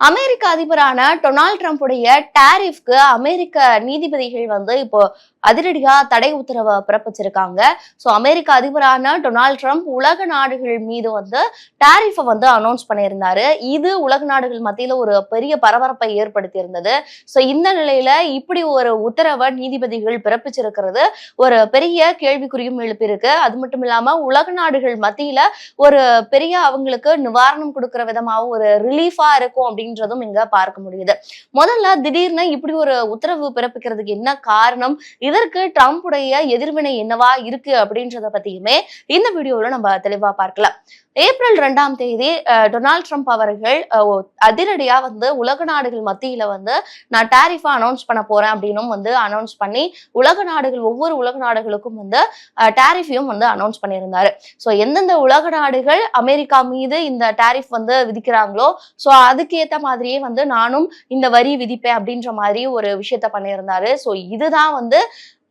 அமெரிக்க அதிபரான டொனால்ட் ட்ரம்ப்புடைய டாரிஃப்க்கு அமெரிக்க நீதிபதிகள் வந்து இப்போ அதிரடியா தடை உத்தரவை பிறப்பிச்சிருக்காங்க. ஸோ அமெரிக்க அதிபரான டொனால்ட் ட்ரம்ப் உலக நாடுகள் மீது வந்து டாரிஃபை வந்து அனௌன்ஸ் பண்ணியிருந்தாரு. இது உலக நாடுகள் மத்தியில ஒரு பெரிய பரபரப்பை ஏற்படுத்தி இருந்தது சோ இந்த நிலையில இப்படி ஒரு உத்தரவை நீதிபதிகள் பிறப்பிச்சிருக்கிறது ஒரு பெரிய கேள்விக்குறியும் எழுப்பியிருக்கு. அது மட்டும் இல்லாம உலக நாடுகள் மத்தியில ஒரு பெரிய அவங்களுக்கு நிவாரணம் கொடுக்கிற விதமாகவும் ஒரு ரிலீஃபா இருக்கும் அப்படின்றதும் இங்க பார்க்க முடியுது. முதல்ல திடீர்னு இப்படி ஒரு உத்தரவு பிறப்பிக்கிறதுக்கு என்ன காரணம்? இதற்கு ட்ரம்ப்புடைய எதிர்வினை என்னவா இருக்கு அப்படின்றத பத்தியுமே இந்த வீடியோல நம்ம தெளிவா பார்க்கலாம். ஏப்ரல் ரெண்டாம் தேதி டொனால்ட் ட்ரம்ப் அவர்கள் அதிரடியா வந்து உலக நாடுகள் மத்தியில வந்து நான் டேரிஃபா அனௌன்ஸ் பண்ண போறேன் அப்படின்னும் வந்து அனௌன்ஸ் பண்ணி உலக நாடுகள் ஒவ்வொரு உலக நாடுகளுக்கும் வந்து டாரிஃபையும் வந்து அனௌன்ஸ் பண்ணியிருந்தாரு. ஸோ எந்தெந்த உலக நாடுகள் அமெரிக்கா மீது இந்த டாரிஃப் வந்து விதிக்கிறாங்களோ ஸோ அதுக்கேற்ற மாதிரியே வந்து நானும் இந்த வரி விதிப்பேன் அப்படின்ற மாதிரி ஒரு விஷயத்த பண்ணியிருந்தாரு. ஸோ இதுதான் வந்து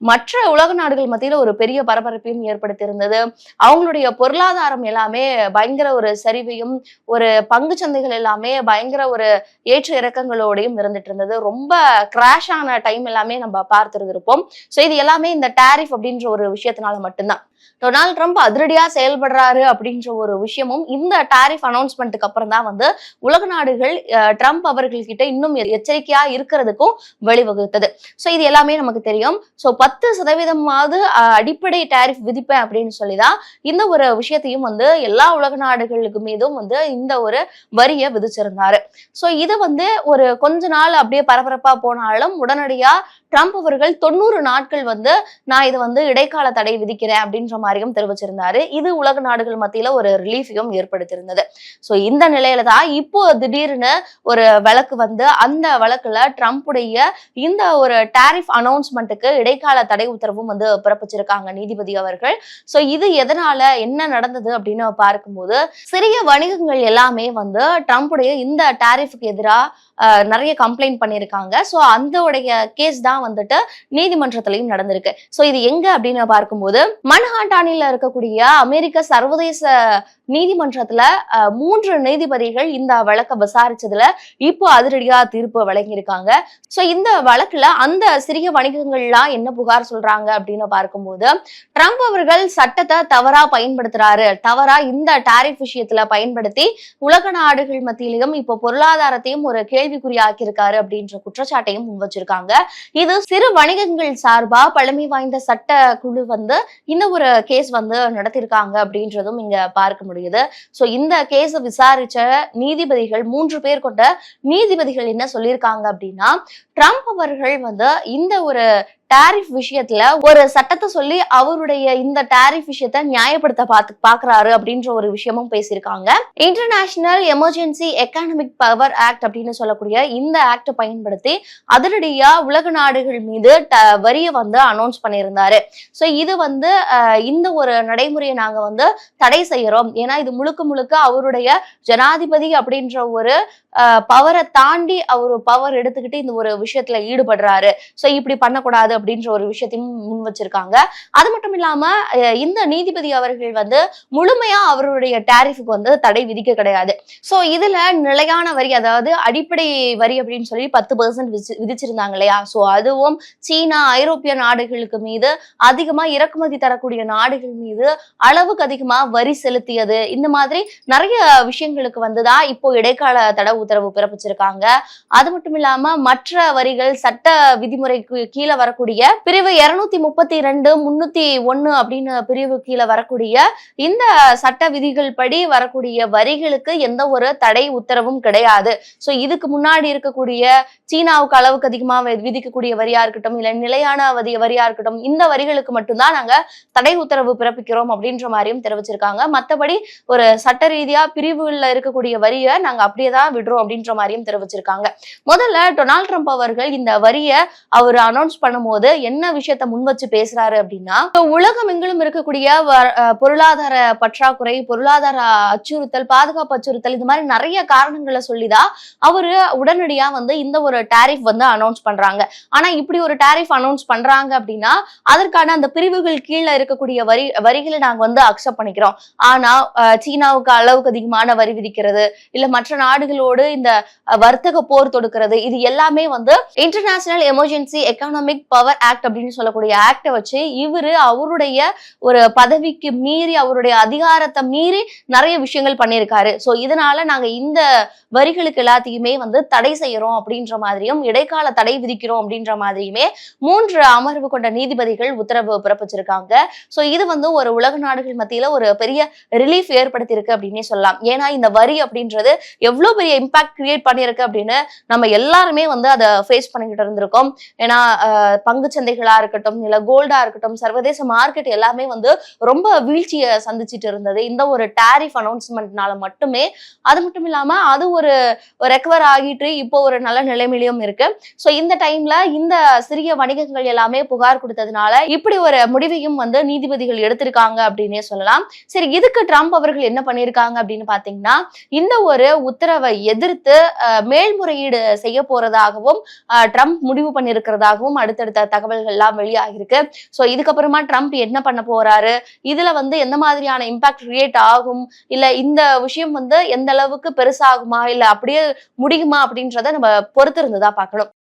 மற்ற உலக நாடுகள் மத்தியில ஒரு பெரிய பரபரப்பையும் ஏற்படுத்தியிருந்தது. அவங்களுடைய பொருளாதாரம் எல்லாமே பயங்கர ஒரு சரிவையும் ஒரு பங்கு சந்தைகள் எல்லாமே பயங்கர ஒரு ஏற்ற இறக்கங்களோடையும் இருந்துட்டு இருந்தது ரொம்ப கிராஷ் ஆன டைம் எல்லாமே நம்ம பார்த்துருந்துருப்போம். ஸோ இது எல்லாமே இந்த டேரிஃப் அப்படின்ற ஒரு விஷயத்தினால மட்டும்தான். டொனால்ட் ட்ரம்ப் அதிரடியா செயல்படுறாரு அப்படின்ற ஒரு விஷயமும் இந்த டாரிஃப் அனௌன்ஸ்மெண்ட்டுக்கு அப்புறம் தான் வந்து உலக நாடுகள் ட்ரம்ப் அவர்கள்கிட்ட இன்னும் எச்சரிக்கையா இருக்கிறதுக்கும் வழிவகுத்தது. ஸோ இது எல்லாமே நமக்கு தெரியும். ஸோ பத்து சதவீதமாவது அடிப்படை டாரிஃப் விதிப்பேன் அப்படின்னு சொல்லிதான் இந்த ஒரு விஷயத்தையும் வந்து எல்லா உலக நாடுகளுக்கு மீதும் வந்து இந்த ஒரு வரியை விதிச்சிருந்தாரு. ஸோ இதை வந்து ஒரு கொஞ்ச நாள் அப்படியே பரபரப்பா போனாலும் உடனடியா ட்ரம்ப் அவர்கள் தொண்ணூறு நாட்கள் வந்து நான் இதை வந்து இடைக்கால தடை விதிக்கிறேன் அப்படின்னு அப்படின்ற மாதிரியும் தெரிவிச்சிருந்தாரு. இது உலக நாடுகள் மத்தியில ஒரு ரிலீஃபையும் ஏற்படுத்தியிருந்தது. ஸோ இந்த நிலையில தான் இப்போ திடீர்னு ஒரு வழக்கு வந்து அந்த வழக்குல ட்ரம்ப்புடைய இந்த ஒரு டாரிஃப் அனௌன்ஸ்மெண்ட்டுக்கு இடைக்கால தடை உத்தரவும் வந்து பிறப்பிச்சிருக்காங்க நீதிபதி அவர்கள். ஸோ இது எதனால என்ன நடந்தது அப்படின்னு பார்க்கும்போது சிறிய வணிகங்கள் எல்லாமே வந்து ட்ரம்ப்புடைய இந்த டாரிஃபுக்கு எதிராக நிறைய கம்ப்ளைண்ட் பண்ணியிருக்காங்க. ஸோ அந்தோடைய கேஸ் தான் வந்துட்டு நீதிமன்றத்திலையும் நடந்திருக்கு. ஸோ இது எங்க அப்படின்னு பார்க்கும்போது மன்ஹாட்டானில இருக்கக்கூடிய அமெரிக்க சர்வதேச நீதிமன்றத்துல மூன்று நீதிபதிகள் இந்த வழக்கை விசாரிச்சதுல இப்போ அதிரடியா தீர்ப்பு வழங்கியிருக்காங்க. ஸோ இந்த வழக்குல அந்த சிறிய வணிகங்கள்லாம் என்ன புகார் சொல்றாங்க அப்படின்னு பார்க்கும்போது ட்ரம்ப் அவர்கள் சட்டத்தை தவறா பயன்படுத்துறாரு. தவறா இந்த டாரிஃப் விஷயத்துல பயன்படுத்தி உலக நாடுகள் மத்தியிலையும் இப்போ பொருளாதாரத்தையும் ஒரு கேள்விக்குறியாக்கி இருக்காரு அப்படின்ற குற்றச்சாட்டையும் முன் வச்சிருக்காங்க இது சிறு வணிகங்கள் சார்பா பழமை வாய்ந்த சட்ட குழு வந்து இந்த ஒரு கேஸ் வந்து நடத்தியிருக்காங்க அப்படின்றதும் இங்க பார்க்க முடியுது. சோ இந்த கேஸை விசாரிச்ச நீதிபதிகள் மூன்று பேர் கொண்ட நீதிபதிகள் என்ன சொல்லியிருக்காங்க அப்படின்னா ட்ரம்ப் அவர்கள் வந்து இந்த ஒரு டாரிஃப் விஷயத்துல ஒரு சட்டத்தை சொல்லி அவருடைய இந்த டாரிஃப் விஷயத்த நியாயப்படுத்த பார்த்து பாக்குறாரு அப்படின்ற ஒரு விஷயமும் பேசியிருக்காங்க. International emergency economic power act அப்படின்னு சொல்லக்கூடிய இந்த ஆக்டை பயன்படுத்தி அதிரடியா உலக நாடுகள் மீது ட- வரியை வந்து அனௌன்ஸ் பண்ணியிருந்தாரு. ஸோ இது வந்து இந்த ஒரு நடைமுறையை நாங்க வந்து தடை செய்யறோம். ஏன்னா இது முழுக்க முழுக்க அவருடைய ஜனாதிபதி அப்படின்ற ஒரு பவரை தாண்டி அவர் பவர் எடுத்துக்கிட்டு இந்த ஒரு விஷயத்துல ஈடுபடுறாரு. ஸோ இப்படி பண்ணக்கூடாது அப்படின்ற ஒரு விஷயத்தையும் முன் வச்சிருக்காங்க. அது மட்டும் இல்லாம இந்த நீதிபதி அவர்கள் வந்து முழுமையா அவருடைய டேரிஃபுக்கு வந்து தடை விதிக்க கிடையாது. ஸோ இதுல நிலையான வரி அதாவது அடிப்படை வரி அப்படின்னு சொல்லி பத்து பர்சன்ட் விதிச்சிருந்தாங்க இல்லையா? ஸோ அதுவும் சீனா ஐரோப்பிய நாடுகளுக்கு மீது அதிகமா இறக்குமதி தரக்கூடிய நாடுகள் மீது அளவுக்கு அதிகமா வரி செலுத்தியது. இந்த மாதிரி நிறைய விஷயங்களுக்கு வந்துதான் இப்போ இடைக்கால தடை உத்தரவு பிறப்பிச்சிருக்காங்க. அது மட்டும் இல்லாம மற்ற வரிகள் சட்ட விதிமுறைக்கு கீழே வரக்கூடிய பிரிவு இருநூத்தி முப்பத்தி ரெண்டு முன்னூத்தி ஒன்னு அப்படின்னு பிரிவு கீழே வரக்கூடிய இந்த சட்ட விதிகள் படி வரக்கூடிய வரிகளுக்கு எந்த ஒரு தடை உத்தரவும் கிடையாது. சோ இதுக்கு முன்னாடி இருக்கக்கூடிய சீனாவுக்கு அளவுக்கு அதிகமா விதிக்கக்கூடிய வரியா இருக்கட்டும் இல்ல நிலையான வரி வரியா இருக்கட்டும் இந்த வரிகளுக்கு மட்டும்தான் நாங்க தடை உத்தரவு பிறப்பிக்கிறோம் அப்படின்ற மாதிரியும் தெரிவிச்சிருக்காங்க. மத்தபடி ஒரு சட்ட ரீதியா பிரிவுல இருக்கக்கூடிய வரியை நாங்க அப்படியே தான் விடுறோம் அப்படின்ற மாதிரியும் தெரிவிச்சிருக்காங்க. முதல்ல டொனால்ட் ட்ரம்ப் அவர்கள் இந்த வரியை அவர் அனௌன்ஸ் பண்ணும்போது பேசும்போது என்ன விஷயத்த முன் வச்சு பேசுறாரு அப்படின்னா உலகம் எங்கிலும் இருக்கக்கூடிய வ- பொருளாதார பற்றாக்குறை பொருளாதார அச்சுறுத்தல் பாதுகாப்பு அச்சுறுத்தல் இது மாதிரி நிறைய காரணங்களை சொல்லிதான் அவரு உடனடியா வந்து இந்த ஒரு டாரிஃப் வந்து அனௌன்ஸ் பண்றாங்க. ஆனா இப்படி ஒரு டாரிஃப் அனௌன்ஸ் பண்றாங்க அப்படின்னா அதற்கான அந்த பிரிவுகள் கீழே இருக்கக்கூடிய வரி வரிகளை நாங்க வந்து அக்செப்ட் பண்ணிக்கிறோம். ஆனா சீனாவுக்கு அளவுக்கு அதிகமான வரி விதிக்கிறது இல்ல மற்ற நாடுகளோடு இந்த வர்த்தக போர் தொடுக்கிறது இது எல்லாமே வந்து international emergency economic power act அப்படின்னு சொல்லக்கூடிய ஆக்டை வச்சு இவரு அவருடைய ஒரு பதவிக்கு மீறி அவருடைய அதிகாரத்தை மீறி நிறைய விஷயங்கள் பண்ணியிருக்காரு. சோ இதனால நாங்க இந்த வரிகளுக்கு எல்லாத்தையுமே வந்து தடை செய்யறோம் அப்படின்ற மாதிரியும் இடைக்கால தடை விதிக்கிறோம் அப்படின்ற மாதிரியுமே மூன்று அமர்வு கொண்ட நீதிபதிகள் உத்தரவு பிறப்பிச்சிருக்காங்க. சோ இது வந்து ஒரு உலக நாடுகள் மத்தியில ஒரு பெரிய ரிலீஃப் ஏற்படுத்தியிருக்கு அப்படின்னே சொல்லலாம். ஏன்னா இந்த வரி அப்படின்றது எவ்வளவு பெரிய இம்பாக்ட் கிரியேட் பண்ணியிருக்கு அப்படின்னு நம்ம எல்லாருமே வந்து அதை ஃபேஸ் பண்ணிக்கிட்டு இருந்திருக்கோம். ஏன்னா பங்கு சந்தைகளா இருக்கட்டும் இல்ல கோல்டா இருக்கட்டும் சர்வதேச மார்க்கெட் எல்லாமே வந்து ரொம்ப வீழ்ச்சியை சந்திச்சிட்டு இருந்தது. இந்த ஒரு டாரிஃப் அனௌன்ஸ்மெண்ட்னால மட்டுமே. அது மட்டும் இல்லாம அது ஒரு ரெக்கவர் ஆகிட்டு இப்போ ஒரு நல்ல நிலைமையிலும் இருக்கு. சோ இந்த டைம்ல இந்த சிறிய வணிகங்கள் எல்லாமே புகார் கொடுத்ததுனால இப்படி ஒரு முடிவையும் வந்து நீதிபதிகள் எடுத்திருக்காங்க அப்படின்னே சொல்லலாம். சரி இதுக்கு ட்ரம்ப் அவர்கள் என்ன பண்ணியிருக்காங்க அப்படின்னு பாத்தீங்கன்னா இந்த ஒரு உத்தரவை எதிர்த்து மேல்முறையீடு செய்ய போறதாகவும் ட்ரம்ப் முடிவு பண்ணியிருக்கிறதாகவும் அடுத்தடுத்த தகவல்கள் எல்லாம் வெளியாகிருக்கு சோ இதுக்கப்புறமா ட்ரம்ப் என்ன பண்ண போறாரு? இதுல வந்து எந்த மாதிரியான இம்பாக்ட் கிரியேட் ஆகும்? இல்ல இந்த விஷயம் வந்து எந்த அளவுக்கு பெருசாகுமா? இல்ல அப்படியே முடியுமா அப்படின்றத நம்ம பொறுத்து தான் பார்க்கணும்.